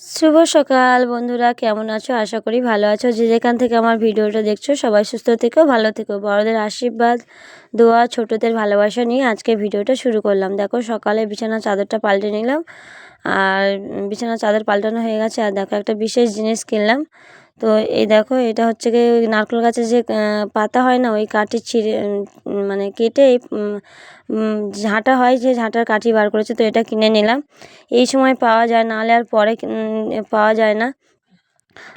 শুভ সকাল বন্ধুরা, কেমন আছো? আশা করি ভালো আছো। যে যেখান থেকে আমার ভিডিওটা দেখছ, সবাই সুস্থ থেকো, ভালো থেকো। বড়দের আশীর্বাদ, দোয়া, ছোটদের ভালোবাসা নিয়ে আজকে ভিডিওটা শুরু করলাম। দেখো, সকালে বিছানা চাদরটা পাল্টে নিলাম। আর বিছানা চাদর পাল্টানো হয়ে গেছে। আর দেখো, একটা বিশেষ জিনিস কিনলাম। তো এই দেখো, এটা হচ্ছে কি নারকেল গাছের যে পাতা হয় না, ওই কাঠি ছিঁড়ে মানে কেটে ঝাঁটা হয়, যে ঝাঁটার কাঠি বার করেছে, তো এটা কিনে নিলাম। এই সময় পাওয়া যায়, নাহলে আর পরে পাওয়া যায় না।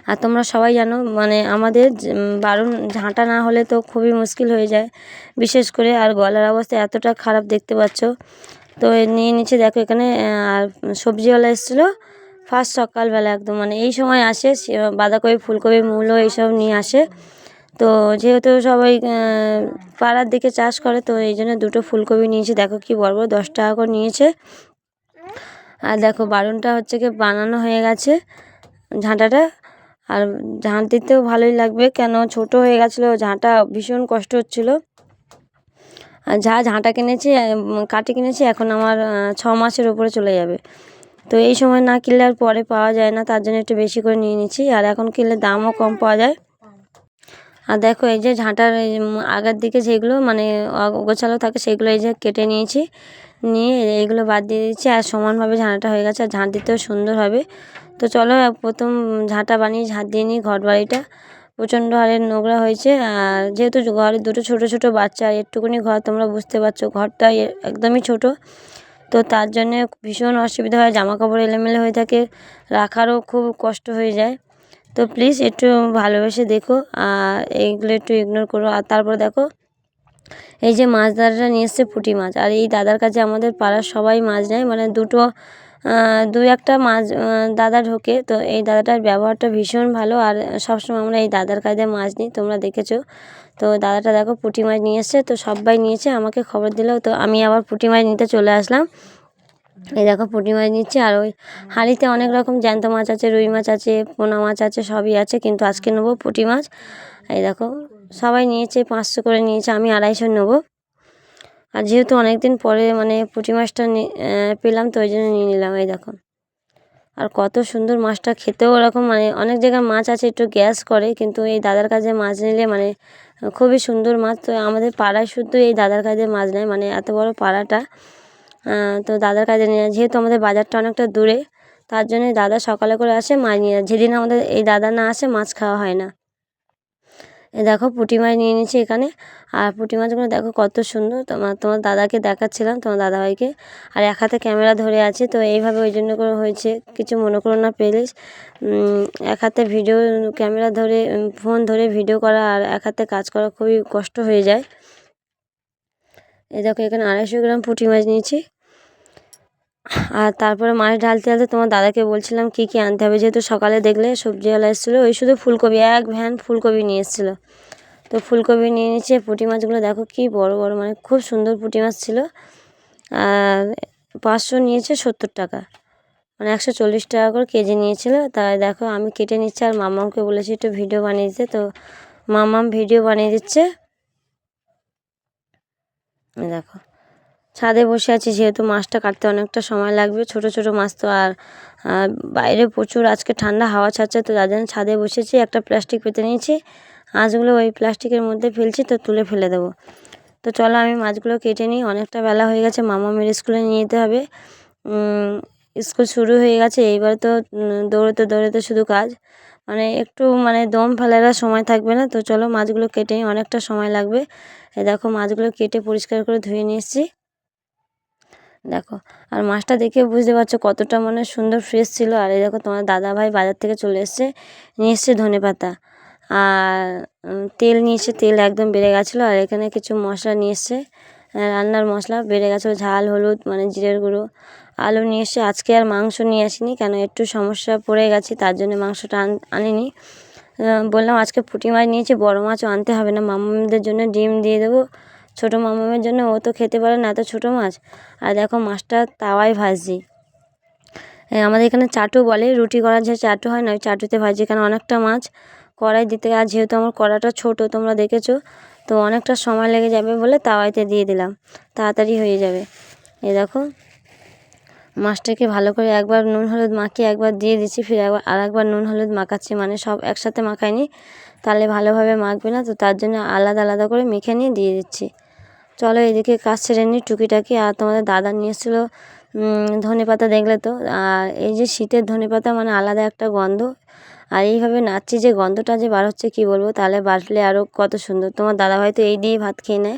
আর তোমরা সবাই জানো মানে আমাদের বারণ, ঝাঁটা না হলে তো খুবই মুশকিল হয়ে যায়। বিশেষ করে আর গলার অবস্থা এতটা খারাপ দেখতে পাচ্ছ। তো নিয়ে নিচে দেখো এখানে আর সবজিওয়ালা এসেছিল। ফার্স্ট সকালবেলা একদম মানে এই সময় আসে বাঁধাকপি, ফুলকপি, মূলো এইসব নিয়ে আসে। তো যেহেতু সবাই পাড়ার দিকে চাষ করে, তো এই জন্য দুটো ফুলকপি নিয়েছে। দেখো কি বড় বড় দশ টাকা করে নিয়েছে। আর দেখো, বারুনটা হচ্ছে কি বানানো হয়ে গেছে ঝাঁটাটা। আর ঝাঁট দিতেও ভালোই লাগবে, কেন ছোট হয়ে গেছিল, ঝাঁটা ভীষণ কষ্ট হচ্ছিল। আর যা ঝাঁটা কিনেছি কাঠি কিনেছি, এখন আমার ছ মাসের উপরে চলে যাবে। তো এই সময় না কিনলে আর পরে পাওয়া যায় না, তার জন্য একটু বেশি করে নিয়ে নিচ্ছি। আর এখন কিনলে দামও কম পাওয়া যায়। আর দেখো এই যে ঝাঁটার আগের দিকে যেগুলো মানে গোছালো থাকে, সেগুলো এই যে কেটে নিয়েছি। নিয়ে এইগুলো বাদ দিয়ে দিচ্ছি, আর সমানভাবে ঝাঁটাটা হয়ে গেছে। আর ঝাঁট দিতেও সুন্দর হবে। তো চলো প্রথম ঝাঁটা বানিয়ে ঝাঁট দিয়ে নিই ঘর বাড়িটা প্রচণ্ড হারে নোংরা হয়েছে। আর যেহেতু ঘরে দুটো ছোট ছোট বাচ্চা, আর একটুকুনি ঘর তোমরা বুঝতে পারছ, ঘরটা একদমই ছোট। তো তার জন্যে ভীষণ অসুবিধা হয় জামা কাপড় এলোমেলো হয়ে থাকে, রাখারও খুব কষ্ট হয়ে যায়। তো প্লিজ একটু ভালোবেসে দেখো, আর এইগুলো একটু ইগনোর করো। আর তারপর দেখো, এই যে মাছ দাদাটা নিয়ে এসছে পুঁটি মাছ। আর এই দাদার কাছে আমাদের পাড়ার সবাই মাছ নেয় মানে দুটো দু একটা মাছ দাদা ঢোকে। তো এই দাদাটার ব্যবহারটা ভীষণ ভালো। আর সবসময় আমরা এই দাদার কাছে মাছ নিই, তোমরা দেখেছ। তো দাদাটা দেখো পুঁটি মাছ নিয়ে এসছে, তো সবাই নিয়েছে, আমাকে খবর দিল, তো আমি আবার পুঁটি মাছ নিতে চলে আসলাম। এই দেখো পুঁটি মাছ নিচ্ছে, আর ওই হাঁড়িতে অনেক রকম জ্যান্ত মাছ আছে, রুই মাছ আছে, পোনা মাছ আছে, সবই আছে, কিন্তু আজকে নেব পুঁটি মাছ। এই দেখো সবাই নিয়েছে, পাঁচশো করে নিয়েছে, আমি আড়াইশো নেব। আর যেহেতু অনেক দিন পরে মানে পুঁটি মাছটা পেলাম, তো ওই জন্য নিয়ে নিলাম, এই দেখো। আর কত সুন্দর মাছটা খেতেও ওরকম মানে অনেক জায়গায় মাছ আছে, একটু গ্যাস করে, কিন্তু এই দাদার কাছে মাছ নিলে মানে খুবই সুন্দর মাছ। তো আমাদের পাড়ায় শুধু এই দাদার কাছে মাছ নেয় মানে এত বড় পাড়াটা। তো দাদার কাছে নিয়ে যেহেতু আমাদের বাজারটা অনেকটা দূরে, তার জন্যে দাদা সকালে করে আসে মাছ নিয়ে। যেদিন আমাদের এই দাদা না আসে, মাছ খাওয়া হয় না। দেখো পুঁটি মাছ নিয়ে নিয়েছি এখানে। আর পুঁটি মাছগুলো দেখো কত সুন্দর। তোমার তোমার দাদাকে দেখাচ্ছিলাম, তোমার দাদাভাইকে। আর এক হাতে ক্যামেরা ধরে আছে, তো এইভাবে ওই জন্য করে হয়েছে কিছু মনে করো না প্লিজ এক হাতে ভিডিও ক্যামেরা ধরে ফোন ধরে ভিডিও করা আর এক হাতে কাজ করা খুবই কষ্ট হয়ে যায়। এ দেখো এখানে আড়াইশো গ্রাম পুঁটি মাছ নিয়েছি। আর তারপরে মাছ ঢালতে ঢালতে তোমার দাদাকে বলছিলাম, কী কী আনতে হবে? যেহেতু সকালে দেখলে সবজিওয়ালা এসেছিল। ওই শুধু ফুলকপি, এক ভ্যান ফুলকপি নিয়ে এসেছিল। তো ফুলকপি নিয়ে নিচ্ছে, পুঁটি মাছগুলো দেখো কি বড় বড় মানে খুব সুন্দর পুঁটি মাছ ছিল। আর পাঁচশো নিয়েছে সত্তর টাকা মানে একশো চল্লিশ টাকা করে কেজি নিয়েছিল। তাই দেখো আমি কেটে নিচ্ছি, আর মামামকে বলেছি একটু ভিডিও বানিয়ে দিতে। তো মামাম ভিডিও বানিয়ে দিচ্ছে। দেখো। ছাদে বসে আছি, যেহেতু মাছটা কাটতে অনেকটা সময় লাগবে। ছোট ছোট মাছ তো আর বাইরে প্রচুর আজকে ঠান্ডা, হাওয়া ছাড়ছে তো যার জন্য ছাদে বসেছি, একটা প্লাস্টিক পেতে নিয়েছি। মাছগুলো ওই প্লাস্টিকের মধ্যে ফেলছি তো তুলে ফেলে দেবো। তো চলো আমি মাছগুলো কেটে নিই, অনেকটা বেলা হয়ে গেছে মামা মেয়ের স্কুলে নিয়ে যেতে হবে। স্কুল শুরু হয়ে গেছে, এইবার তো দৌড়তে দৌড়তে শুধু কাজ। মানে একটু মানে দম ফেলার সময় থাকবে না, তো চলো মাছগুলো কেটে নিই, অনেকটা সময় লাগবে। দেখো মাছগুলো কেটে পরিষ্কার করে ধুয়ে নিয়ে এসেছি। দেখো, আর মাছটা দেখে বুঝতে পারছ কতটা মানে সুন্দর ফ্রেশ ছিল। আর এই দেখো তোমার দাদা ভাই বাজার থেকে চলে এসছে, নিয়ে এসছে ধনে পাতা। আর তেল নিয়ে এসে তেল একদম বেড়ে গেছিল। আর এখানে কিছু মশলা নিয়ে এসছে রান্নার মশলা বেড়ে গেছিল, ঝাল, হলুদ মানে জিরের গুঁড়ো, আলু নিয়ে এসে আজকে আর মাংস নিয়ে আসিনি, কেন একটু সমস্যা পড়ে গেছি, তার জন্য মাংসটা আন- আনিনি। বললাম আজকে পুঁটি মাছ নিয়েছি বড় মাছও আনতে হবে না, মামাদের জন্য ডিম দিয়ে দেবো। ছোটো মামামের জন্য ও তো খেতে পারে না এত ছোটো মাছ। আর দেখো মাছটা তাওয়ায় ভাজছি আমাদের এখানে চাটু বলে, রুটি করার যে চাটু হয় না, ওই চাটুতে ভাজি এখানে অনেকটা মাছ কড়াই দিতে আর যেহেতু আমার কড়াটা ছোট, তোমরা দেখেছ, তো অনেকটা সময় লেগে যাবে বলে তাওয়াইতে দিয়ে দিলাম। তাড়াতাড়ি হয়ে যাবে। এ, দেখো, মাছটাকে ভালো করে একবার নুন হলুদ মাখিয়ে একবার দিয়ে দিচ্ছি, ফিরে একবার আর একবার নুন হলুদ মাখাচ্ছি। মানে সব একসাথে মাখাইনি, তাহলে ভালোভাবে মাখবে না, তো তার জন্য আলাদা আলাদা করে মেখে নিয়ে দিয়ে দিচ্ছি। চলো এদিকে কাজ ছেড়ে নিই টুকিটাকি, আর তোমাদের দাদা নিয়ে এসেছিল ধনে পাতা দেখলে তো। আর এই যে শীতের ধনে পাতা মানে আলাদা একটা গন্ধ। আর এইভাবে নাচছি যে গন্ধটা যে বার হচ্ছে, কী বলব? তাহলে বাটলে আরও কত সুন্দর। তোমার দাদা হয়তো এই দিয়েই ভাত খেয়ে নেয়।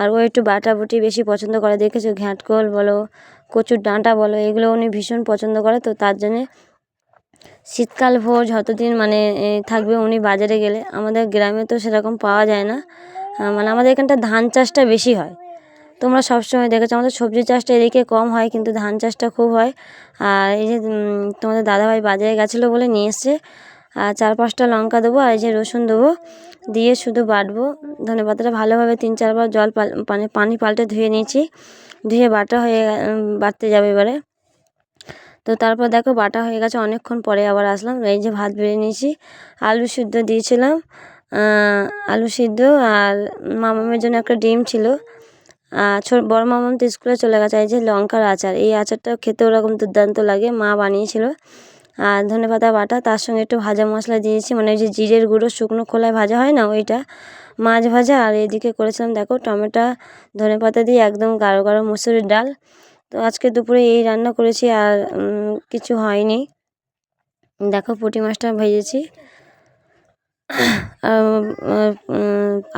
আর ও একটু বাটাবুটি বেশি পছন্দ করে। দেখেছ, ঘ্যাঁটকোল বলো, কচুর ডাঁটা বলো, এগুলো উনি ভীষণ পছন্দ করে। তো তার জন্যে শীতকাল ভোর যতদিন মানে থাকবে উনি বাজারে গেলে। আমাদের গ্রামে তো সেরকম পাওয়া যায় না। মানে আমাদের এখানটা ধান চাষটা বেশি হয়। তোমরা সবসময় দেখেছ, আমাদের সবজি চাষটা এদিকে কম হয়, কিন্তু ধান চাষটা খুব হয়। আর এই যে তোমাদের দাদাভাই বাজারে গেছিল বলে নিয়ে এসছে। আর চার পাঁচটা লঙ্কা দেবো আর এই যে রসুন দেবো। দিয়ে শুধু বাটবো। ধনে পাতাটা ভালোভাবে তিন চারবার জল মানে পানি পাল্টে ধুয়ে নিয়েছি। ধুয়ে বাটা হয়ে বাটতে যাবে এবারে। তো তারপর দেখো বাটা হয়ে গেছে, অনেকক্ষণ পরে আবার আসলাম। এই যে ভাত বেড়ে নিয়েছি। আলু সিদ্ধ দিয়েছিলাম। আলু সিদ্ধ আর মামামের জন্য একটা ডিম ছিল। আর ছোট, বড় মামাম তো স্কুলে চলে গেছে। এই যে লঙ্কার আচার, এই আচারটা খেতে ওরকম দুর্দান্ত লাগে, মা বানিয়েছিল। আর ধনে পাতা বাটা, তার সঙ্গে একটু ভাজা মশলা দিয়েছি। মানে ওই যে জিরের গুঁড়ো শুকনো খোলায় ভাজা হয় না, ওইটা মাছ ভাজা। আর এদিকে করেছিলাম, দেখো, টমেটো, ধনে পাতা দিয়ে একদম গাঢ় গাঢ় মুসুরির ডাল। তো আজকে দুপুরে এই রান্না করেছি আর কিছু হয়নি। দেখো পুঁটি মাছটা ভেজেছি।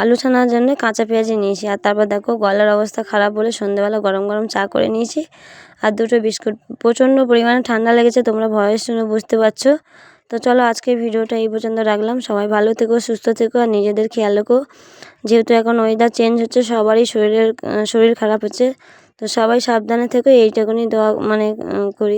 আলু ছানার জন্য কাঁচা পেঁয়াজি নিয়েছি। আর তারপর দেখো গলার অবস্থা খারাপ বলে সন্ধ্যেবেলা গরম গরম চা করে নিয়েছি। আর দুটো বিস্কুট। প্রচণ্ড পরিমাণে ঠান্ডা লেগেছে, তোমরা ভয়েস শুনে বুঝতে পারছ। তো চলো আজকে ভিডিওটা এই পর্যন্ত রাখলাম। সবাই ভালো থেকো, সুস্থ থেকো, আর নিজেদের খেয়াল রেখো। যেহেতু এখন ওয়েদার চেঞ্জ হচ্ছে, সবারই শরীরের শরীর খারাপ হচ্ছে। তো সবাই সাবধানে থেকো, এইটুকুনি দেওয়া মানে করি।